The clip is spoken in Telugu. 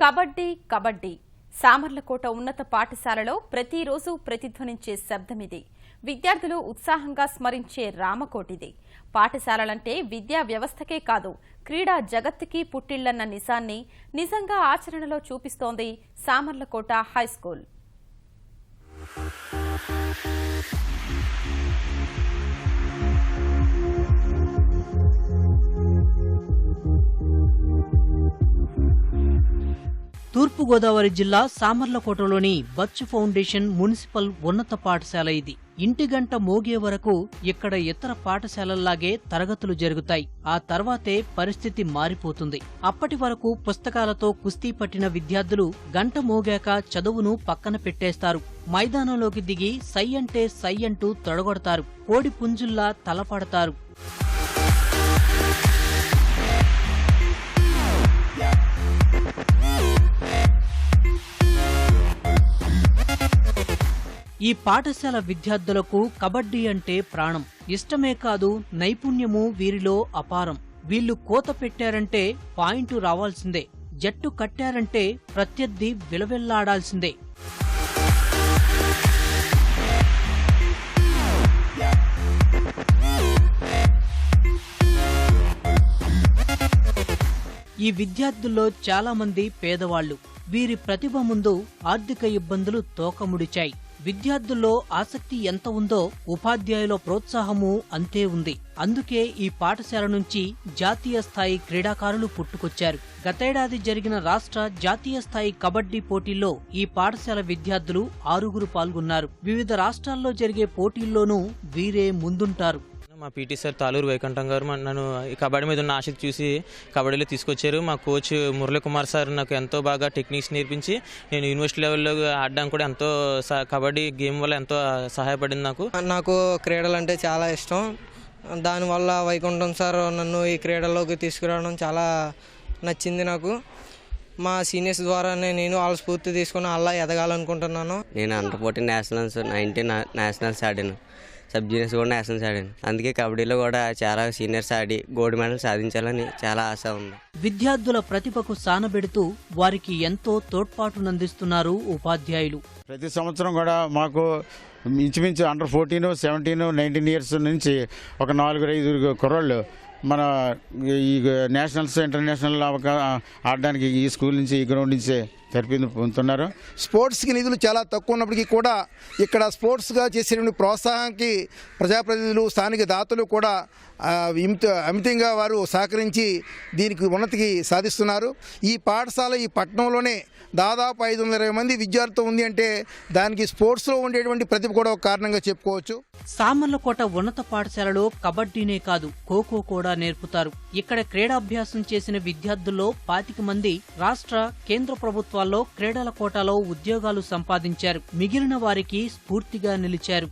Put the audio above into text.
కబడ్డీ కబడ్డీ. సామర్లకోట ఉన్నత పాఠశాలలో ప్రతిరోజు ప్రతిధ్వనించే శబ్దమిది. విద్యార్థులు ఉత్సాహంగా స్మరించే రామకోటిది. పాఠశాలలంటే విద్యా వ్యవస్థకే కాదు క్రీడా జగత్తుకి పుట్టిళ్ళన్న నిజాన్ని నిజంగా ఆచరణలో చూపిస్తోంది సామర్లకోట హైస్కూల్. తూర్పుగోదావరి జిల్లా సామర్లకోటలోని బచ్చు ఫౌండేషన్ మున్సిపల్ ఉన్నత పాఠశాల ఇది. ఇంటి గంట మోగే వరకు ఇక్కడ ఇతర పాఠశాలల్లాగే తరగతులు జరుగుతాయి. ఆ తర్వాతే పరిస్థితి మారిపోతుంది. అప్పటి వరకు పుస్తకాలతో కుస్తీ పట్టిన విద్యార్థులు గంట మోగాక చదువును పక్కన పెట్టేస్తారు. మైదానంలోకి దిగి సై అంటే సై అంటూ తొడగొడతారు. కోడి పుంజుల్లా తలపడతారు. ఈ పాఠశాల విద్యార్థులకు కబడ్డీ అంటే ప్రాణం. ఇష్టమే కాదు నైపుణ్యము వీరిలో అపారం. వీళ్ళు కోత పెట్టారంటే పాయింట్ రావాల్సిందే. జట్టు కట్టారంటే ప్రత్యర్థి విలవెల్లాడాల్సిందే. ఈ విద్యార్థుల్లో చాలామంది పేదవాళ్ళు వీరి ప్రతిభ ముందు ఆర్థిక ఇబ్బందులు తోకముడిచాయి. విద్యార్థుల్లో ఆసక్తి ఎంత ఉందో ఉపాధ్యాయుల ప్రోత్సాహము అంతే ఉంది. అందుకే ఈ పాఠశాల నుంచి జాతీయ స్థాయి క్రీడాకారులు పుట్టుకొచ్చారు. గతేడాది జరిగిన రాష్ట్ర జాతీయ స్థాయి కబడ్డీ పోటీల్లో ఈ పాఠశాల విద్యార్థులు ఆరుగురు పాల్గొన్నారు. వివిధ రాష్ట్రాల్లో జరిగే పోటీల్లోనూ వీరే ముందుంటారు. మా పీటీ సార్ తాలూరు వైకుంఠం గారు నన్ను ఈ కబడ్డీ మీద ఉన్న ఆసక్తి చూసి కబడ్డీలో తీసుకొచ్చారు. మా కోచ్ మురళీ కుమార్ సార్ నాకు ఎంతో బాగా టెక్నిక్స్ నేర్పించి నేను యూనివర్సిటీ లెవెల్లో ఆడడానికి కూడా ఎంతో కబడ్డీ గేమ్ వల్ల ఎంతో సహాయపడింది నాకు. నాకు క్రీడలు అంటే చాలా ఇష్టం. దానివల్ల వైకుంఠం సార్ నన్ను ఈ క్రీడల్లోకి తీసుకురావడం చాలా నచ్చింది నాకు. మా సీనియర్స్ ద్వారానే నేను వాళ్ళ స్ఫూర్తి తీసుకుని అలా ఎదగాలనుకుంటున్నాను. నేను ఫోర్టీన్ నేషనల్స్ నైన్టీన్ నేషనల్స్ ఆడాను. సబ్ జూనియర్స్ కూడా నేషనల్స్ ఆడాను అందుకే కబడ్డీలో కూడా చాలా సీనియర్స్ ఆడి గోల్డ్ మెడల్ సాధించాలని చాలా ఆశ ఉంది. విద్యార్థుల ప్రతిభకు సానబెడుతూ వారికి ఎంతో తోడ్పాటునందిస్తున్నారు ఉపాధ్యాయులు. ప్రతి సంవత్సరం కూడా మాకు ఇంచుమించు under fourteen seventeen nineteen years నుంచి ఒక నాలుగు ఐదు కుర్రోళ్ళు మన ఈ నేషనల్స్ ఇంటర్నేషనల్ ఆడడానికి ఈ స్కూల్ నుంచి ఈ గ్రౌండ్ నుంచి తెరపి పొందుతున్నారు. స్పోర్ట్స్కి నిధులు చాలా తక్కువ ఉన్నప్పటికీ కూడా ఇక్కడ స్పోర్ట్స్గా చేసేటువంటి ప్రోత్సాహానికి ప్రజాప్రతినిధులు స్థానిక దాతలు కూడా అమితంగా వారు సహకరించి దీనికి ఉన్నతికి సాధిస్తున్నారు. ఈ పాఠశాల ఈ పట్టణంలోనే దాదాపు ఐదు వందల ఇరవై మంది విద్యార్థులు ఉంది అంటే దానికి స్పోర్ట్స్లో ఉండేటువంటి ప్రతిభ కూడా ఒక కారణంగా చెప్పుకోవచ్చు. సామర్లకోట ఉన్నత పాఠశాలలో కబడ్డీనే కాదు ఖోఖో కూడా నేర్పుతారు. ఇక్కడ క్రీడాభ్యాసం చేసిన విద్యార్థుల్లో పాతిక మంది రాష్ట్ర కేంద్ర ప్రభుత్వాల్లో క్రీడల కోటాలో ఉద్యోగాలు సంపాదించారు. మిగిలిన వారికి స్ఫూర్తిగా నిలిచారు.